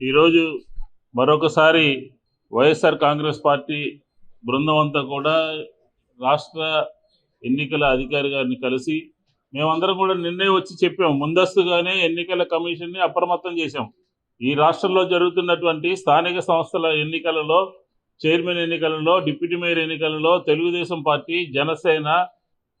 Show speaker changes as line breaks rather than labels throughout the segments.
ఈరోజు మరొకసారి YSR Congress party బృందం అంతా కూడా రాష్ట్ర ఎన్నికల అధికారి గారిని కలిసి మేమందరం కూడా నిన్నే వచ్చి చెప్పాం ముందస్తుగానే ఎన్నికల కమిషన్ని అప్రమత్తం చేశాం. ఈ రాష్ట్రంలో జరుగుతున్నటువంటి స్థానిక సంస్థల ఎన్నికలలో చైర్మన్ ఎన్నికలలో డిప్యూటీ మేయర్ ఎన్నికలలో తెలుగుదేశం పార్టీ జనసేన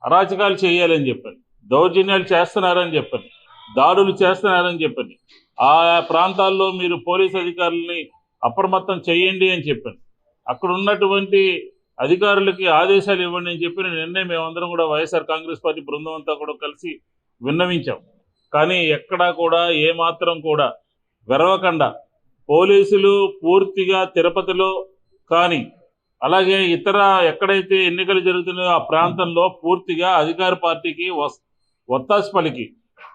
అరాచకాలు చేయాలని చెప్పారు దౌర్జన్యాలు చేస్తున్నారని చెప్పారు. దాడులు చేస్తున్నారని చెప్పండి. ఆ ప్రాంతాల్లో మీరు పోలీస్ అధికారులని అప్రమత్తం చేయండి అని చెప్పాను అక్కడ ఉన్నటువంటి అధికారులకి ఆదేశాలు ఇవ్వండి అని చెప్పి నిన్నే మేమందరం కూడా వైఎస్ఆర్ కాంగ్రెస్ పార్టీ బృందం అంతా కూడా కలిసి విన్నవించాం. కానీ ఎక్కడా కూడా ఏమాత్రం కూడా వెరవకుండా పోలీసులు పూర్తిగా తిరుపతిలో కానీ అలాగే ఇతర ఎక్కడైతే ఎన్నికలు జరుగుతున్నాయో ఆ ప్రాంతంలో పూర్తిగా అధికార పార్టీకి వస్ ఒత్తాసు పలికి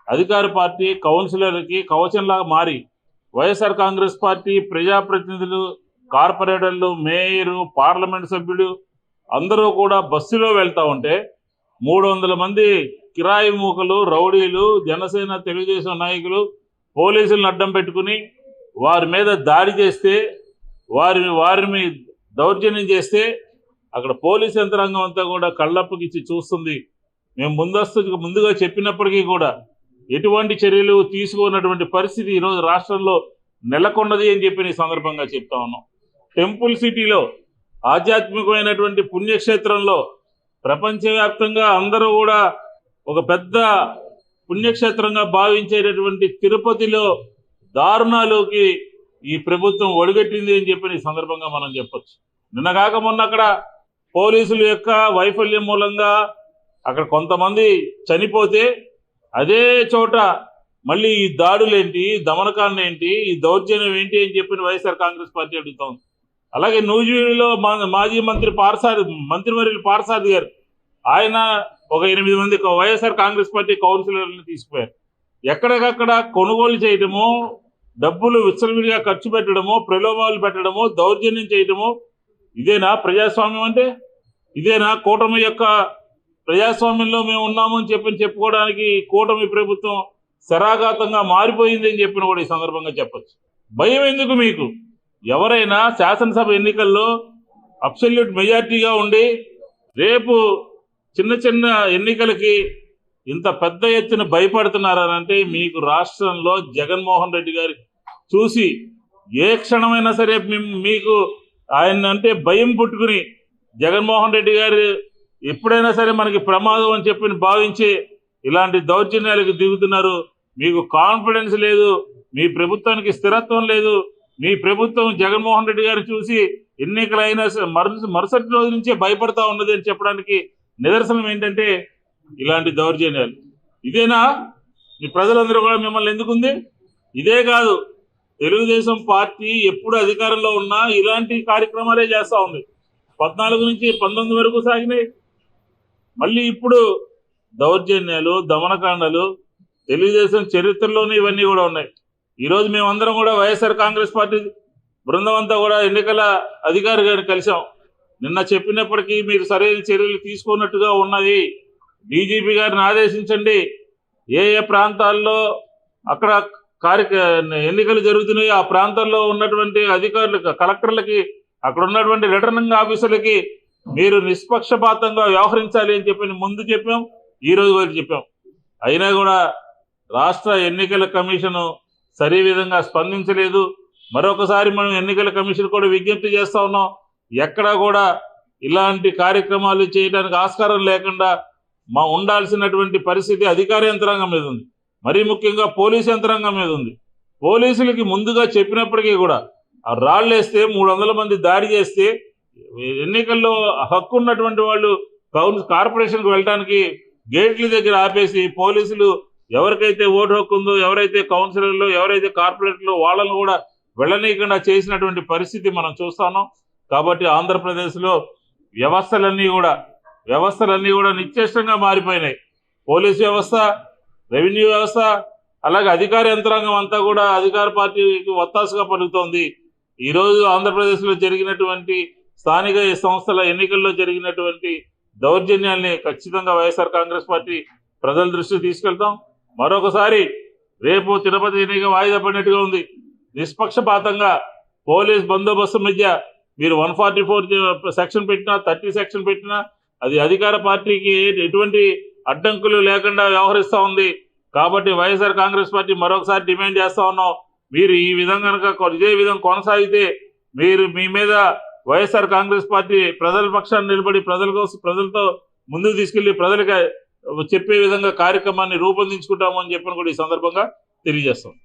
అధికార పార్టీ కౌన్సిలర్కి కవచంలాగా మారి వైఎస్ఆర్ కాంగ్రెస్ పార్టీ ప్రజాప్రతినిధులు కార్పొరేటర్లు మేయరు పార్లమెంట్ సభ్యులు అందరూ కూడా బస్సులో వెళ్తా ఉంటే మూడు వందల మంది కిరాయి మూకలు రౌడీలు జనసేన తెలుగుదేశం నాయకులు పోలీసులను అడ్డం పెట్టుకుని వారి మీద దాడి చేస్తే వారి వారిని దౌర్జన్యం చేస్తే అక్కడ పోలీస్ యంత్రాంగం అంతా కూడా కళ్ళప్పకిచ్చి చూస్తుంది. మేము ముందస్తు ముందుగా చెప్పినప్పటికీ కూడా ఎటువంటి చర్యలు తీసుకున్నటువంటి పరిస్థితి ఈరోజు రాష్ట్రంలో నెలకొన్నది అని చెప్పి ఈ సందర్భంగా చెప్తా ఉన్నాం. టెంపుల్ సిటీలో ఆధ్యాత్మికమైనటువంటి పుణ్యక్షేత్రంలో ప్రపంచవ్యాప్తంగా అందరూ కూడా ఒక పెద్ద పుణ్యక్షేత్రంగా భావించేటటువంటి తిరుపతిలో దారుణాలోకి ఈ ప్రభుత్వం ఒడిగట్టింది అని చెప్పి ఈ సందర్భంగా మనం చెప్పొచ్చు. నిన్న కాక మొన్న అక్కడ పోలీసుల యొక్క వైఫల్యం మూలంగా అక్కడ కొంతమంది చనిపోతే అదే చోట మళ్ళీ ఈ దాడులేంటి? దమనకాండ ఏంటి ఈ దౌర్జన్యం ఏంటి అని చెప్పిన వైఎస్ఆర్ కాంగ్రెస్ పార్టీ అడుగుతోంది. అలాగే నూజివీడులో మా- మాజీ మంత్రి పార్సాది మంత్రివర్యులు పార్సాది గారు ఆయన ఒక ఎనిమిది మంది వైఎస్ఆర్ కాంగ్రెస్ పార్టీ కౌన్సిలర్లను తీసుకుపోయారు. ఎక్కడికక్కడ కొనుగోలు చేయటము డబ్బులు విచ్చలవిడిగా ఖర్చు పెట్టడము ప్రలోభాలు పెట్టడము దౌర్జన్యం చేయటము ఇదేనా ప్రజాస్వామ్యం అంటే? ఇదేనా కూటమి యొక్క ప్రజాస్వామ్యంలో మేము ఉన్నాము అని చెప్పి చెప్పుకోవడానికి కూటమి ప్రభుత్వం శరాఘాతంగా మారిపోయింది అని చెప్పిన కూడా ఈ సందర్భంగా చెప్పచ్చు. భయం ఎందుకు మీకు? ఎవరైనా శాసనసభ ఎన్నికల్లో అబ్సల్యూట్ మెజార్టీగా ఉండి రేపు చిన్న చిన్న ఎన్నికలకి ఇంత పెద్ద ఎత్తున భయపడుతున్నారనంటే మీకు రాష్ట్రంలో జగన్మోహన్ రెడ్డి గారి చూసి ఏ క్షణమైనా సరే మీకు ఆయన అంటే భయం పుట్టుకుని జగన్మోహన్ రెడ్డి గారు ఎప్పుడైనా సరే మనకి ప్రమాదం అని చెప్పి భావించి ఇలాంటి దౌర్జన్యాలకు దిగుతున్నారు. మీకు కాన్ఫిడెన్స్ లేదు మీ ప్రభుత్వానికి స్థిరత్వం లేదు మీ ప్రభుత్వం జగన్మోహన్ రెడ్డి గారు చూసి ఎన్నికలైనా సరే మరుసటి రోజు నుంచే భయపడతా ఉన్నది అని చెప్పడానికి నిదర్శనం ఏంటంటే ఇలాంటి దౌర్జన్యాలు. ఇదేనా? మీ ప్రజలందరూ కూడా మిమ్మల్ని ఎందుకుంది? ఇదే కాదు తెలుగుదేశం పార్టీ ఎప్పుడు అధికారంలో ఉన్నా ఇలాంటి కార్యక్రమాలే చేస్తూ ఉంది. పద్నాలుగు నుంచి పంతొమ్మిది వరకు సాగినాయి. మళ్ళీ ఇప్పుడు దౌర్జన్యాలు దమనకాండలు తెలుగుదేశం చరిత్రలోనే ఇవన్నీ కూడా ఉన్నాయి. ఈరోజు మేమందరం కూడా వైఎస్ఆర్ కాంగ్రెస్ పార్టీ బృందం అంతా కూడా ఎన్నికల అధికారి గారిని కలిసాం నిన్న చెప్పినప్పటికీ మీరు సరైన చర్యలు తీసుకున్నట్టుగా ఉన్నది. డీజీపీ గారిని ఆదేశించండి. ఏ ఏ ప్రాంతాల్లో అక్కడ కార్య ఎన్నికలు జరుగుతున్నాయి ఆ ప్రాంతాల్లో ఉన్నటువంటి అధికారులకు కలెక్టర్లకి అక్కడ ఉన్నటువంటి రిటర్నింగ్ ఆఫీసర్లకి మీరు నిష్పక్షపాతంగా వ్యవహరించాలి అని చెప్పి ముందు చెప్పాం ఈ రోజు వరకు చెప్పాం. అయినా కూడా రాష్ట్ర ఎన్నికల కమిషను సరి విధంగా స్పందించలేదు. మరొకసారి మనం ఎన్నికల కమిషన్ కూడా విజ్ఞప్తి చేస్తా ఉన్నాం. ఎక్కడా కూడా ఇలాంటి కార్యక్రమాలు చేయడానికి ఆస్కారం లేకుండా మా ఉండాల్సినటువంటి పరిస్థితి అధికార యంత్రాంగం మీద ఉంది. మరీ ముఖ్యంగా పోలీసు యంత్రాంగం మీద ఉంది. పోలీసులకి ముందుగా చెప్పినప్పటికీ కూడా ఆ రాళ్ళు వేస్తే మూడు వందల మంది దాడి చేస్తే ఎన్నికల్లో హక్కు ఉన్నటువంటి వాళ్ళు కౌన్ కార్పొరేషన్కి వెళ్ళడానికి గేట్ల దగ్గర ఆపేసి పోలీసులు ఎవరికైతే ఓటు హక్కు ఉందో ఎవరైతే కౌన్సిలర్లు ఎవరైతే కార్పొరేటర్లు వాళ్ళను కూడా వెళ్ళనీయకుండా చేసినటువంటి పరిస్థితి మనం చూస్తున్నాం కాబట్టి ఆంధ్రప్రదేశ్లో వ్యవస్థలన్నీ కూడా వ్యవస్థలన్నీ కూడా నిశ్చేష్టంగా మారిపోయినాయి. పోలీస్ వ్యవస్థ రెవెన్యూ వ్యవస్థ అలాగే అధికార యంత్రాంగం అంతా కూడా అధికార పార్టీకి ఒత్తాసుగా పలుకుతోంది. ఈరోజు ఆంధ్రప్రదేశ్లో జరిగినటువంటి స్థానిక సంస్థల ఎన్నికల్లో జరిగినటువంటి దౌర్జన్యాల్ని ఖచ్చితంగా వైఎస్ఆర్ కాంగ్రెస్ పార్టీ ప్రజల దృష్టికి తీసుకెళ్తాం. మరొకసారి రేపు తిరుపతి ఎన్నిక వాయిదా పడినట్టుగా ఉంది. నిష్పక్షపాతంగా పోలీస్ బందోబస్తు మధ్య మీరు వన్ ఫార్టీ ఫోర్ సెక్షన్ పెట్టినా థర్టీ సెక్షన్ పెట్టినా అది అధికార పార్టీకి ఎటువంటి అడ్డంకులు లేకుండా వ్యవహరిస్తూ ఉంది. కాబట్టి వైఎస్ఆర్ కాంగ్రెస్ పార్టీ మరొకసారి డిమాండ్ చేస్తా ఉన్నాం. మీరు ఈ విధంగా కనుక ఇదే విధంగా కొనసాగితే మీరు మీ మీద వైఎస్ఆర్ కాంగ్రెస్ పార్టీ ప్రజల పక్షాన్ని నిలబడి ప్రజల కోసం ప్రజలతో ముందుకు తీసుకెళ్ళి ప్రజలకు చెప్పే విధంగా కార్యక్రమాన్ని రూపొందించుకుంటాము అని చెప్పని కూడా ఈ సందర్భంగా తెలియజేస్తాం.